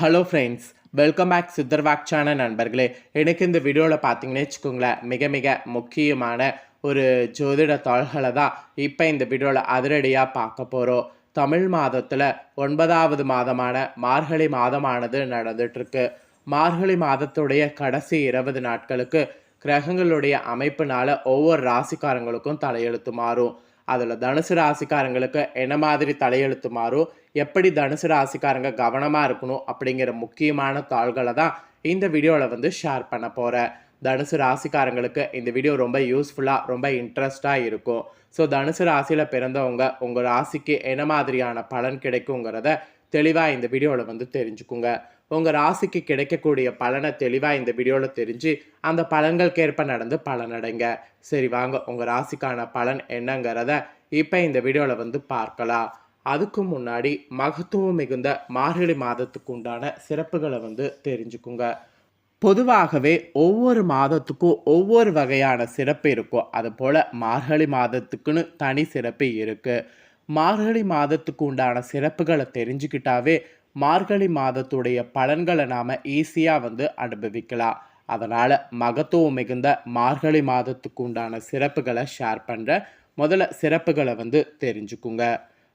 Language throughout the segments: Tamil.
ஹலோ ஃப்ரெண்ட்ஸ் வெல்கம் பேக் சித்தர்வாக்சான நண்பர்களே. எனக்கு இந்த வீடியோவில் பார்த்தீங்கன்னு வச்சுக்கோங்களேன் மிக மிக முக்கியமான ஒரு ஜோதிட தாள்களை தான் இப்போ இந்த வீடியோவில் அதிரடியாக பார்க்க போகிறோம் தமிழ் மாதத்தில் ஒன்பதாவது மாதமான மார்கழி மாதமானது நடந்துட்டுருக்கு. மார்கழி மாதத்துடைய கடைசி இருபது நாட்களுக்கு கிரகங்களுடைய அமைப்பினால ஒவ்வொரு ராசிக்காரங்களுக்கும் தலையெழுத்து மாறும். அதில் தனுசு ராசிக்காரங்களுக்கு என்ன மாதிரி தலையெழுத்து மாறும்? எப்படி தனுசு ராசிக்காரங்க கவனமாக இருக்கணும் அப்படிங்கிற முக்கியமான தாள்களை தான் இந்த வீடியோவில் வந்து ஷேர் பண்ண போகிறேன் தனுசு ராசிக்காரங்களுக்கு இந்த வீடியோ ரொம்ப யூஸ்ஃபுல்லாக ரொம்ப இன்ட்ரெஸ்டாக இருக்கும். ஸோ தனுசு ராசியில் பிறந்தவங்க உங்கள் ராசிக்கு என்ன மாதிரியான பலன் கிடைக்குங்கிறத தெளிவாக இந்த வீடியோவில் வந்து தெரிஞ்சுக்குங்க. உங்கள் ராசிக்கு கிடைக்கக்கூடிய பலனை தெளிவாக இந்த வீடியோவில் தெரிஞ்சு அந்த பலன்களுக்கேற்ப நடந்து பலனடைங்க. சரி வாங்க உங்கள் ராசிக்கான பலன் என்னங்கிறத இப்போ இந்த வீடியோவில் வந்து பார்க்கலாம். அதுக்கு முன்னாடி மகத்துவம் மிகுந்த மார்கழி மாதத்துக்கு உண்டான சிறப்புகளை வந்து தெரிஞ்சுக்குங்க. பொதுவாகவே ஒவ்வொரு மாதத்துக்கும் ஒவ்வொரு வகையான சிறப்பு இருக்கும். அதுபோல் மார்கழி மாதத்துக்குன்னு தனி சிறப்பு இருக்குது மார்கழி மாதத்துக்கு உண்டான சிறப்புகளை தெரிஞ்சுக்கிட்டாவே மார்கழி மாதத்துடைய பலன்களை நாம் ஈஸியாக வந்து அனுபவிக்கலாம். அதனால் மகத்துவம் மிகுந்த மார்கழி மாதத்துக்கு உண்டான சிறப்புகளை ஷேர் பண்ணுற முதல்ல சிறப்புகளை வந்து தெரிஞ்சுக்குங்க.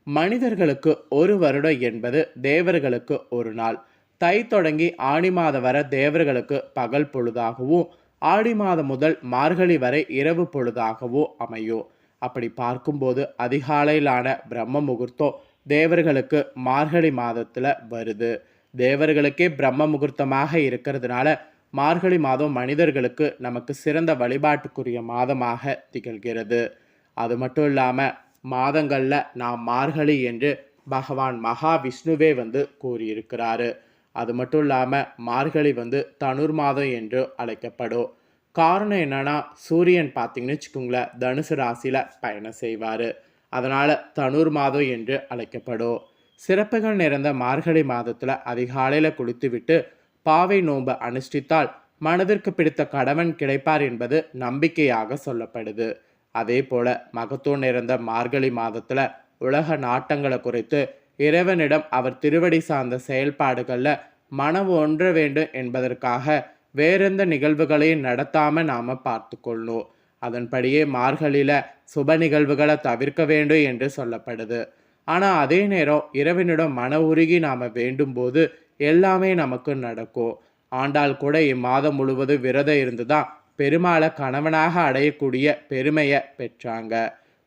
மனிதர்களுக்கு ஒரு வருடம் என்பது தேவர்களுக்கு ஒரு நாள். தை தொடங்கி ஆணி மாதம் வரை தேவர்களுக்கு பகல் பொழுதாகவும் ஆடி மாதம் முதல் மார்கழி வரை இரவு பொழுதாகவும் அமையும் அப்படி பார்க்கும்போது அதிகாலையிலான பிரம்ம முகூர்த்தம் தேவர்களுக்கு மார்கழி மாதத்தில் வருது. தேவர்களுக்கே பிரம்ம முகூர்த்தமாக இருக்கிறதுனால மார்கழி மாதம் மனிதர்களுக்கு நமக்கு சிறந்த வழிபாட்டுக்குரிய மாதமாக திகழ்கிறது. அது மட்டும் இல்லாமல் மாதங்களில் நாம் மார்கழி என்று பகவான் மகாவிஷ்ணுவே வந்து கூறியிருக்கிறாரு. அது மட்டும் இல்லாமல் மார்கழி வந்து தனுர் மாதம் என்று அழைக்கப்படும். காரணம் என்னன்னா சூரியன் பார்த்தீங்கன்னு வச்சுக்கோங்களேன் தனுசு ராசியில் பயணம் செய்வார். அதனால் தனுர் மாதம் என்று அழைக்கப்படும். சிறப்புகள் நிறைந்த மார்கழி மாதத்தில் அதிகாலையில் குளித்துவிட்டு பாவை நோன்பு அனுஷ்டித்தால் மனதிற்கு பிடித்த கடவன் கிடைப்பார் என்பது நம்பிக்கையாக சொல்லப்படுது. அதே போல மகத்துவம் நிறைந்த மார்கழி மாதத்தில் உலக நாட்டங்களை குறித்து இறைவனிடம் அவர் திருவடி சார்ந்த செயல்பாடுகளில் மனம் ஒன்ற வேண்டும் என்பதற்காக வேறெந்த நிகழ்வுகளையும் நடத்தாமல் நாம் பார்த்து கொள்ளணும் அதன்படியே மார்கழியில் சுப நிகழ்வுகளை தவிர்க்க வேண்டும் என்று சொல்லப்படுது. ஆனால் அதே நேரம் இறைவனிடம் மன உருகி நாம் வேண்டும் போது எல்லாமே நமக்கு நடக்கும். ஆண்டால் கூட இம்மாதம் முழுவதும் விரதம் இருந்து தான் பெருமாளை கணவனாக அடையக்கூடிய பெருமையை பெற்றாங்க.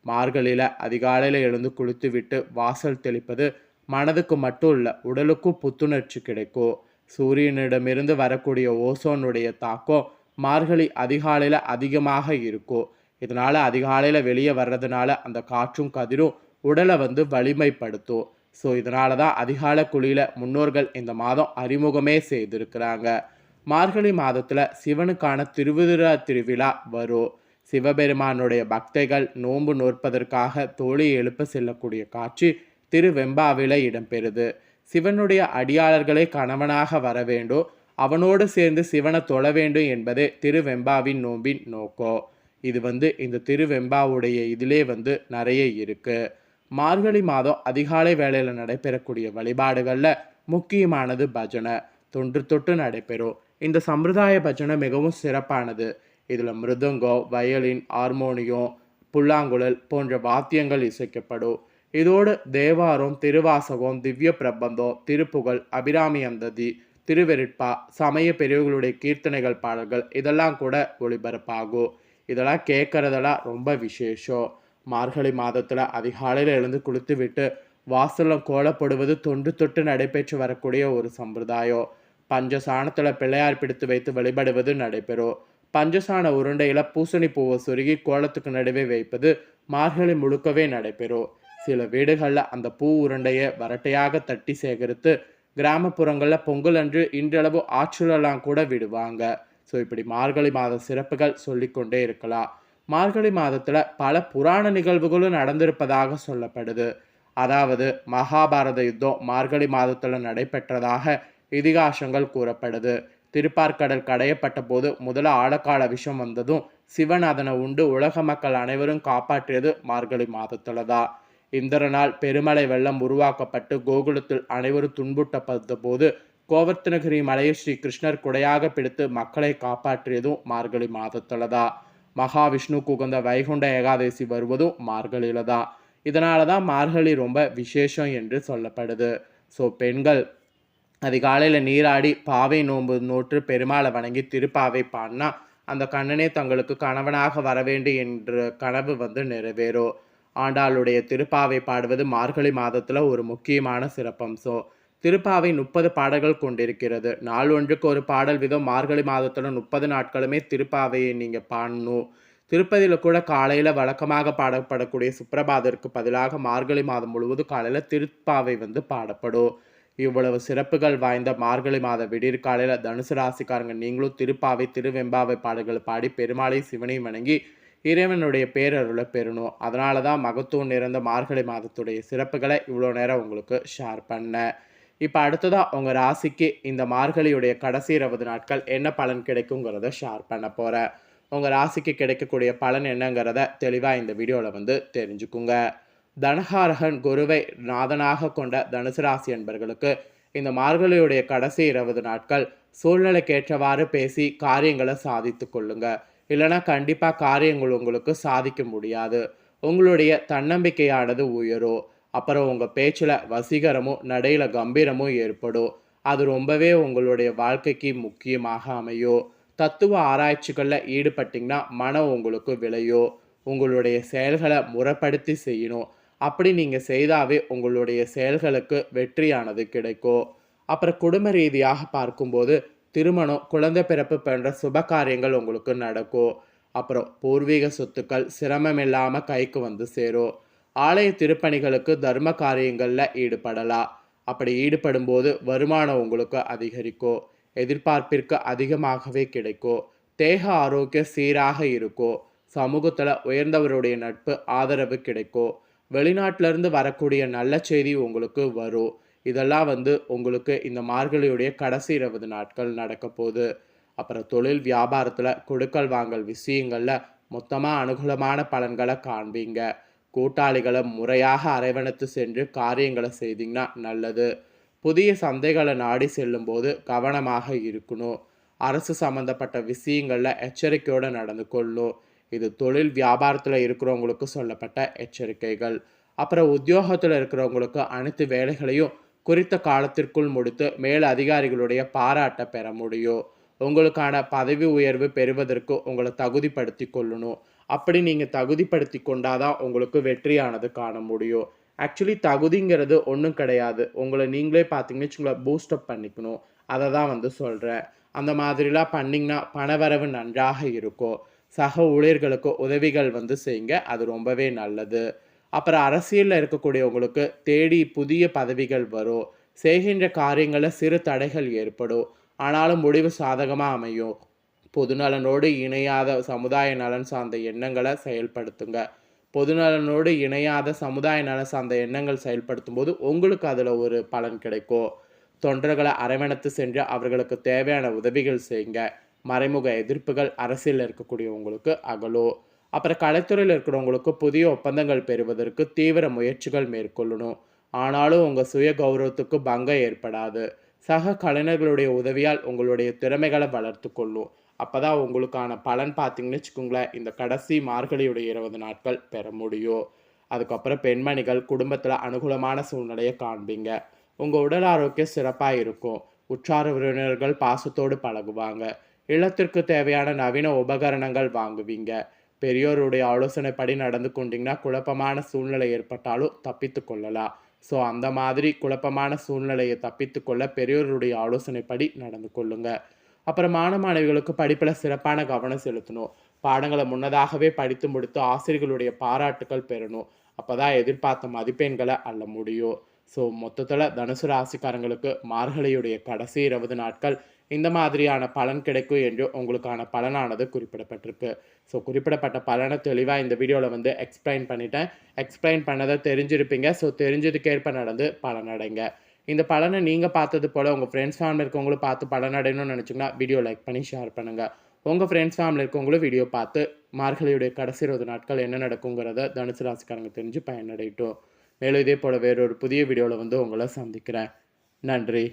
மார்கழியில் அதிகாலையில் எழுந்து குளித்து விட்டு வாசல் தெளிப்பது மனதுக்கு மட்டும் இல்லை உடலுக்கும் புத்துணர்ச்சி கிடைக்கும். சூரியனிடமிருந்து வரக்கூடிய ஓசோனுடைய தாக்கம் மார்கழி அதிகாலையில் அதிகமாக இருக்கும். இதனால் அதிகாலையில் வெளியே வர்றதுனால அந்த காற்றும் கதிரும் உடலை வந்து வலிமைப்படுத்தும். ஸோ இதனால தான் அதிகால குழியில் முன்னோர்கள் இந்த மாதம் அறிமுகமே செய்திருக்கிறாங்க. மார்கழி மாதத்தில் சிவனுக்கான திருவிதிரா திருவிழா வரும். சிவபெருமானுடைய பக்தைகள் நோன்பு நோற்பதற்காக தோழி எழுப்ப செல்லக்கூடிய காட்சி திருவெம்பாவில இடம்பெறுது. சிவனுடைய அடியாளர்களை கணவனாக வர வேண்டும். அவனோடு சேர்ந்து சிவனை தொழ வேண்டும் என்பதே திருவெம்பாவின் நோம்பின் நோக்கம் இது வந்து இந்த திருவெம்பாவுடைய இதிலே வந்து நிறைய இருக்கு. மார்கழி மாதம் அதிகாலை வேளையில் நடைபெறக்கூடிய வழிபாடுகளில் முக்கியமானது பஜனை. தொன்று தொட்டு நடைபெறும். இந்த சம்பிரதாய பஜனை மிகவும் சிறப்பானது. இதில் மிருதங்கம் வயலின் ஹார்மோனியம் புல்லாங்குழல் போன்ற வாத்தியங்கள் இசைக்கப்படும். இதோடு தேவாரம் திருவாசகம் திவ்ய பிரபந்தம் திருப்புகழ் அபிராமி அந்ததி திருவெருட்பா சமய பெரியவர்களுடைய கீர்த்தனைகள் பாடல்கள் இதெல்லாம் கூட ஒளிபரப்பாகும். இதெல்லாம் கேட்குறதெல்லாம் ரொம்ப விசேஷம். மார்கழி மாதத்தில் அதிகாலையில் எழுந்து குளித்து விட்டு வாசலில் கோலப்படுவது தொன்று தொட்டு நடைபெற்று வரக்கூடிய ஒரு சம்பிரதாயம். பஞ்சசாணத்தில் பிள்ளையார் பிடித்து வைத்து வழிபடுவது நடைபெறும் பஞ்சசாண உருண்டையில் பூசணி பூவை சொருகி கோலத்துக்கு நடுவே வைப்பது மார்கழி முழுக்கவே நடைபெறும் சில வீடுகளில் அந்த பூ உருண்டையை வரட்டையாக தட்டி சேகரித்து கிராமப்புறங்களில் பொங்கல் அன்று இன்றளவு ஆற்றலெல்லாம் கூட விடுவாங்க. ஸோ இப்படி மார்கழி மாத சிறப்புகள் சொல்லிக்கொண்டே இருக்கலாம். மார்கழி மாதத்தில் பல புராண நிகழ்வுகளும் நடந்திருப்பதாக சொல்லப்படுது. அதாவது மகாபாரத யுத்தம் மார்கழி மாதத்தில் நடைபெற்றதாக இதிகாசங்கள் கூறப்படுது. திருப்பார்கடல் கடையப்பட்ட போது முதல ஆழக்கால விஷம் வந்ததும் சிவன் அதனை உண்டு உலக மக்கள் அனைவரும் காப்பாற்றியது மார்கழி மாதத்துல தான் இந்திரனால் பெருமலை வெள்ளம் உருவாக்கப்பட்டு கோகுலத்தில் அனைவரும் துன்புட்டப்பட்ட போது கோவர்த்தனகிரி மலையை ஸ்ரீ கிருஷ்ணர் குடையாக பிடித்து மக்களை காப்பாற்றியதும் மார்கழி மாதத்துல தான் மகாவிஷ்ணுக்கு உகந்த வைகுண்ட ஏகாதசி வருவதும் மார்கழியில தான் இதனால தான் மார்கழி ரொம்ப விசேஷம் என்று சொல்லப்படுது. ஸோ பெண்கள் அதிகாலையில் நீராடி பாவை நோன்பு நோற்று பெருமாளை வணங்கி திருப்பாவை பாடினா அந்த கண்ணனே தங்களுக்கு கணவனாக வரவேண்டும் என்ற கனவு வந்து நிறைவேறும் ஆண்டாளுடைய திருப்பாவை பாடுவது மார்கழி மாதத்தில் ஒரு முக்கியமான சிறப்பம்சம் திருப்பாவை முப்பது பாடல்கள் கொண்டிருக்கிறது. நாள் ஒன்றுக்கு ஒரு பாடல் விதம் மார்கழி மாதத்தில் முப்பது நாட்களுமே திருப்பாவையை நீங்கள் பாடணும் திருப்பதியில் கூட காலையில் வழக்கமாக பாடப்படக்கூடிய சுப்பிரபாதருக்கு பதிலாக மார்கழி மாதம் முழுவதும் காலையில் திருப்பாவை வந்து பாடப்படும். இவ்வளவு சிறப்புகள் வாய்ந்த மார்கழி மாத விடிற்காலையில் தனுசு ராசிக்காரங்க நீங்களும் திருப்பாவை திருவெம்பாவை பாடல்கள் பாடி பெருமாளை சிவனையும் வணங்கி இறைவனுடைய பேரருளை பெறணும். அதனால தான் மகத்துவம் நிறைந்த மார்கழி மாதத்துடைய சிறப்புகளை இவ்வளோ நேரம் உங்களுக்கு ஷேர் பண்ணேன். இப்போ அடுத்ததாக உங்கள் ராசிக்கு இந்த மார்கழியுடைய கடைசி இருபது நாட்கள் என்ன பலன் கிடைக்குங்கிறத ஷேர் பண்ண போகிறேன் உங்கள் ராசிக்கு கிடைக்கக்கூடிய பலன் என்னங்கிறத தெளிவாக இந்த வீடியோவில் வந்து தெரிஞ்சுக்குங்க. தனகாரகன் குருவை நாதனாக கொண்ட தனுசு ராசி என்பர்களுக்கு இந்த மார்கழியுடைய கடைசி இருபது நாட்கள் சூழ்நிலைக்கேற்றவாறு பேசி காரியங்களை சாதித்து கொள்ளுங்க. இல்லைனா கண்டிப்பாக காரியங்கள் உங்களுக்கு சாதிக்க முடியாது. உங்களுடைய தன்னம்பிக்கையானது உயரும். அப்புறம் உங்கள் பேச்சில் வசீகரமும் நடையில் கம்பீரமும் ஏற்படும். அது ரொம்பவே உங்களுடைய வாழ்க்கைக்கு முக்கியமாக அமையும். தத்துவ ஆராய்ச்சிகளில் ஈடுபட்டிங்கன்னா மனம் உங்களுக்கு விளையோ உங்களுடைய செயல்களை முறைப்படுத்தி செய்யணும். அப்படி நீங்கள் செய்தாவே உங்களுடைய செயல்களுக்கு வெற்றியானது கிடைக்கும் அப்புறம் குடும்ப ரீதியாக பார்க்கும்போது திருமணம் குழந்தை பிறப்பு போன்ற சுப காரியங்கள் உங்களுக்கு நடக்கும் அப்புறம் பூர்வீக சொத்துக்கள் சிரமம் இல்லாமல் கைக்கு வந்து சேரும் ஆலய திருப்பணிகளுக்கு தர்ம காரியங்களில் ஈடுபடலாம் அப்படி ஈடுபடும் போது வருமானம் உங்களுக்கு அதிகரிக்கும் எதிர்பார்ப்பிற்கு அதிகமாகவே கிடைக்கும் தேக ஆரோக்கியம் சீராக இருக்கும் சமூகத்தில் உயர்ந்தவருடைய நட்பு ஆதரவு கிடைக்கும் வெளிநாட்டிலேருந்து வரக்கூடிய நல்ல செய்தி உங்களுக்கு வரும். இதெல்லாம் வந்து உங்களுக்கு இந்த மார்கழியுடைய கடைசி இருபது நாட்கள் நடக்க போகுது. அப்புறம் தொழில் வியாபாரத்தில் கொடுக்கல் வாங்கல் விஷயங்களில் மொத்தமாக அனுகூலமான பலன்களை காண்பீங்க. கூட்டாளிகளை முறையாக அரவணைத்து சென்று காரியங்களை செய்தீங்கன்னா நல்லது. புதிய சந்தைகளை நாடி செல்லும்போது கவனமாக இருக்கணும். அரசு சம்மந்தப்பட்ட விஷயங்களில் எச்சரிக்கையோடு நடந்து கொள்ளணும். இது தொழில் வியாபாரத்தில் இருக்கிறவங்களுக்கு சொல்லப்பட்ட எச்சரிக்கைகள். அப்புறம் உத்தியோகத்தில் இருக்கிறவங்களுக்கு அனைத்து வேலைகளையும் குறித்த காலத்திற்குள் முடித்து மேல் அதிகாரிகளுடைய பாராட்டை பெற முடியும். உங்களுக்கான பதவி உயர்வு பெறுவதற்கு உங்களை தகுதிப்படுத்தி கொள்ளணும். அப்படி நீங்கள் தகுதிப்படுத்தி கொண்டாதான் உங்களுக்கு வெற்றியானது காண முடியும். ஆக்சுவலி தகுதிங்கிறது ஒன்றும் கிடையாது. உங்களை நீங்களே பார்த்தீங்கன்னு வச்சுங்களேன் பூஸ்டப் பண்ணிக்கணும். அதை தான் வந்து சொல்கிறேன் அந்த மாதிரிலாம் பண்ணிங்கன்னா பணவரவு நன்றாக இருக்கும். சக ஊழியர்களுக்கு உதவிகள் வந்து செய்யுங்க. அது ரொம்பவே நல்லது. அப்புறம் அரசியலில் இருக்கக்கூடியவங்களுக்கு தேடி புதிய பதவிகள் வரும். செய்கின்ற காரியங்களில் சிறு தடைகள் ஏற்படும். ஆனாலும் முடிவு சாதகமாக அமையும். பொதுநலனோடு இணையாத சமுதாய நலன் சார்ந்த எண்ணங்களை செயல்படுத்துங்க. பொதுநலனோடு இணையாத சமுதாய நலன் சார்ந்த எண்ணங்கள் செயல்படுத்தும் போது உங்களுக்கு அதில் ஒரு பலன் கிடைக்கும். தொண்டர்களை அரவணைத்து சென்று அவர்களுக்கு தேவையான உதவிகள் செய்யுங்க. மறைமுக எதிர்ப்புகள் அரசியலில் இருக்கக்கூடியவங்களுக்கு அகலோ அப்புறம் கலைத்துறையில் இருக்கிறவங்களுக்கு புதிய ஒப்பந்தங்கள் பெறுவதற்கு தீவிர முயற்சிகள் மேற்கொள்ளணும். ஆனாலும் உங்கள் சுய கௌரவத்துக்கு பங்கம் ஏற்படாது. சக கலைஞர்களுடைய உதவியால் உங்களுடைய திறமைகளை வளர்த்து கொள்ளும். அப்போ தான் உங்களுக்கான பலன் பார்த்தீங்கன்னு வச்சுக்கோங்களேன் இந்த கடைசி மார்கழியுடைய இருபது நாட்கள் பெற முடியும். அதுக்கப்புறம் பெண்மணிகள் குடும்பத்தில் அனுகூலமான சூழ்நிலையை காண்பீங்க. உங்கள் உடல் ஆரோக்கியம் சிறப்பாக இருக்கும். உற்றார உறவினர்கள் பாசத்தோடு பழகுவாங்க. இல்லத்திற்கு தேவையான நவீன உபகரணங்கள் வாங்குவீங்க. பெரியோருடைய ஆலோசனைப்படி நடந்து கொண்டீங்கன்னா குழப்பமான சூழ்நிலை ஏற்பட்டாலும் தப்பித்து கொள்ளலாம். ஸோ அந்த மாதிரி குழப்பமான சூழ்நிலையை தப்பித்து கொள்ள பெரியோருடைய ஆலோசனைப்படி நடந்து கொள்ளுங்க. அப்புறம் மாணவ மாணவிகளுக்கு படிப்பில் சிறப்பான கவனம் செலுத்தணும். பாடங்களை முன்னதாகவே படித்து முடித்து ஆசிரியர்களுடைய பாராட்டுகள் பெறணும். அப்போ தான் எதிர்பார்த்த மதிப்பெண்களை அள்ள முடியும். ஸோ மொத்தத்தில் தனுசு ராசிக்காரங்களுக்கு மார்கழியுடைய கடைசி இருபது நாட்கள் இந்த மாதிரியான பலன் கிடைக்கும் என்று உங்களுக்கான பலனானது குறிப்பிடப்பட்டிருக்கு. ஸோ குறிப்பிடப்பட்ட பலனை தெளிவாக இந்த வீடியோவில் வந்து எக்ஸ்பிளைன் பண்ணிட்டேன். எக்ஸ்பிளைன் பண்ணதை தெரிஞ்சிருப்பீங்க. ஸோ தெரிஞ்சதுக்கேற்ப நடந்து பலனடைங்க. இந்த பலனை நீங்கள் பார்த்தது போல் உங்கள் ஃப்ரெண்ட்ஸ் ஃபேமிலி இருக்கவங்களும் பார்த்து பலனடையணும்னு நினச்சிங்கன்னா வீடியோ லைக் பண்ணி ஷேர் பண்ணுங்கள் உங்கள் ஃப்ரெண்ட்ஸ் ஃபேமிலி இருக்கவங்களும் வீடியோ பார்த்து மார்கழியுடைய கடைசி இருபது நாட்கள் என்ன நடக்குங்கிறத தனுசு ராசிக்காரங்க தெரிஞ்சு பயனடையட்டும். மேலும் இதே போல் வேறொரு புதிய வீடியோவில் வந்து உங்களை சந்திக்கிறேன். நன்றி.